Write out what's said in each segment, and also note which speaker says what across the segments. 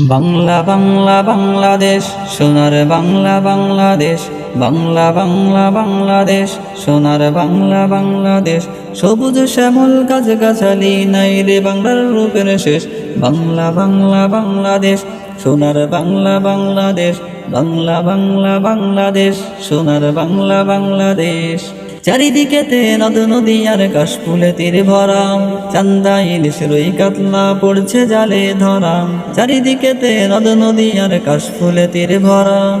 Speaker 1: বাংলা বাংলা, বাংলাদেশ, সোনার বাংলা, বাংলাদেশ, বাংলা বাংলা, বাংলাদেশ, সোনার বাংলা, বাংলাদেশ, সবুজ শ্যামল গাছ গাছালি নাই রে বাংলার রূপের শেষ। বাংলা বাংলা, বাংলাদেশ, সোনার বাংলা, বাংলাদেশ, বাংলা বাংলা, বাংলাদেশ, সোনার বাংলা, বাংলাদেশ। চারিদিকেতে নদ নদী আর কাশ ফুলে তীর ভরাম চান্দা ইলিশ রুই কাতলা পড়ছে জালে ধরাম চারিদিকেতে নদ নদী আর কাশ ফুলে তীর ভরাম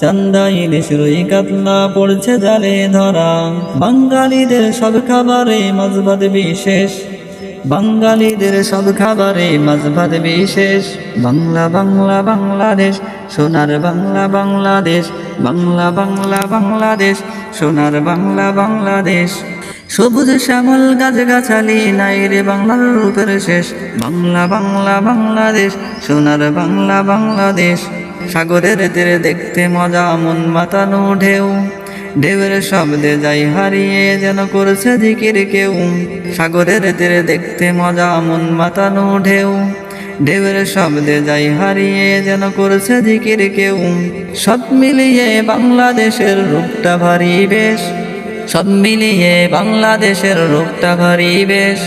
Speaker 1: চান্দা ইলিশ রুই কাতলা পড়ছে জালে ধরাম বাঙালিদের সব খাবারে মাঝবাদ বিশেষ। বাঙালিদের সব খাবারে মাঝভাত বিশেষ। বাংলা বাংলা, বাংলাদেশ, সোনার বাংলা, বাংলাদেশ, বাংলা বাংলা, বাংলাদেশ। সোনার বাংলা, বাংলাদেশ। সবুজ শ্যামল গাছ গাছালি নাই রে বাংলার রূপের শেষ। বাংলা বাংলা, বাংলাদেশ, সোনার বাংলা, বাংলাদেশ। সাগরের তীরে দেখতে মজা, মন মাতানো ঢেউ। ঢেউয়ের শব্দে যাই হারিয়ে যেন করছে দিকির কেউ। সাগরের তীরে দেখতে মজা, মন মাতানো ঢেউ। ঢেউয়ের শব্দে যাই হারিয়ে যেন করছে দিকির কেউ। সব মিলিয়ে বাংলাদেশের রূপটা ভারী বেশ। সব মিলিয়ে বাংলাদেশের রূপটা ভারী বেশ।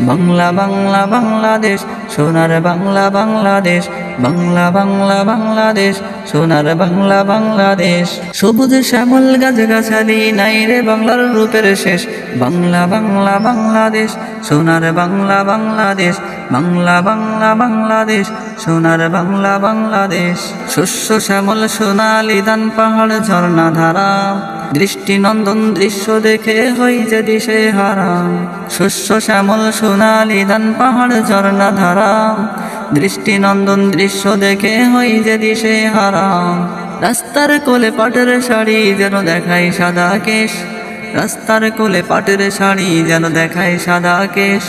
Speaker 1: বাংলা বাংলা, বাংলাদেশ, সোনার বাংলা, বাংলাদেশ। বাংলা বাংলা, বাংলাদেশ, সোনার বাংলা, বাংলাদেশ। সবুজ শ্যামল গাছ গাছালি নাই রে বাংলার রূপের শেষ। বাংলা বাংলা, বাংলাদেশ, সোনার বাংলা, বাংলাদেশ। বাংলা বাংলা, বাংলাদেশ, সোনার বাংলা, বাংলাদেশ। শস্য, শ্যামল, সোনালি দান পাহাড়, ঝর্ণা, ধারা। দৃষ্টিনন্দন দৃশ্য দেখে হই যে দিশে হারা। শস্য, শ্যামল, সোনালি দান পাহাড়, ঝর্ণা, ধারা। দৃষ্টিনন্দন দৃশ্য দেখে হই যে দিশে হারা। রাস্তার কোলে পাটের শাড়ি যেন দেখাই সাদা কেশ। রাস্তার কোলে পাটের শাড়ি যেন দেখায় সাদা কেশ।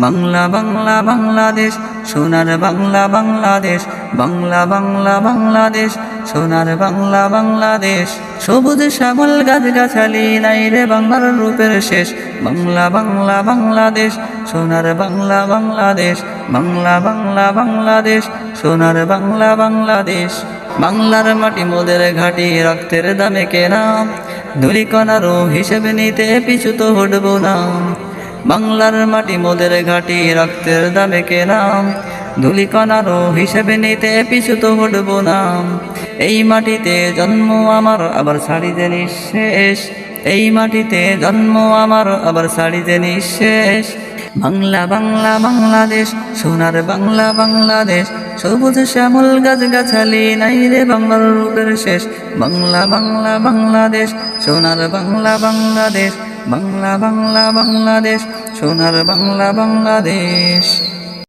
Speaker 1: বাংলা বাংলা, বাংলাদেশ, সোনার বাংলা, বাংলাদেশ, বাংলা বাংলা, বাংলাদেশ, সোনার বাংলা, বাংলাদেশ, সবুজ শ্যামল গাছ গাছালি নাই রে বাংলার রূপের শেষ, বাংলা বাংলা, বাংলাদেশ, সোনার বাংলা, বাংলাদেশ, বাংলা বাংলা, বাংলাদেশ, সোনার বাংলা, বাংলাদেশ, বাংলার মাটি মোদের ঘাটি রক্তের দামে কেনা ধুলিকণারও হিসেবে নিতে পিছু তো হটব না। বাংলার মাটি মোদের ঘাটি, রক্তের দামে কেনাম ধুলিকণারও হিসেবে নিতে পিছু তো হটব না। এই মাটিতে জন্ম আমার, আবার ছাড়ি যে নিঃশেষ। এই মাটিতে জন্ম আমার, আবার ছাড়ি যে নিঃশেষ। বাংলা বাংলা, বাংলাদেশ, সোনার বাংলা, বাংলাদেশ। সবুজ শ্যামল গাছ গাছালি নাই রে বাংলার রূপের শেষ। বাংলা বাংলা, বাংলাদেশ, সোনার বাংলা, বাংলাদেশ। বাংলা বাংলা বাংলাদেশ সোনার বাংলা বাংলাদেশ।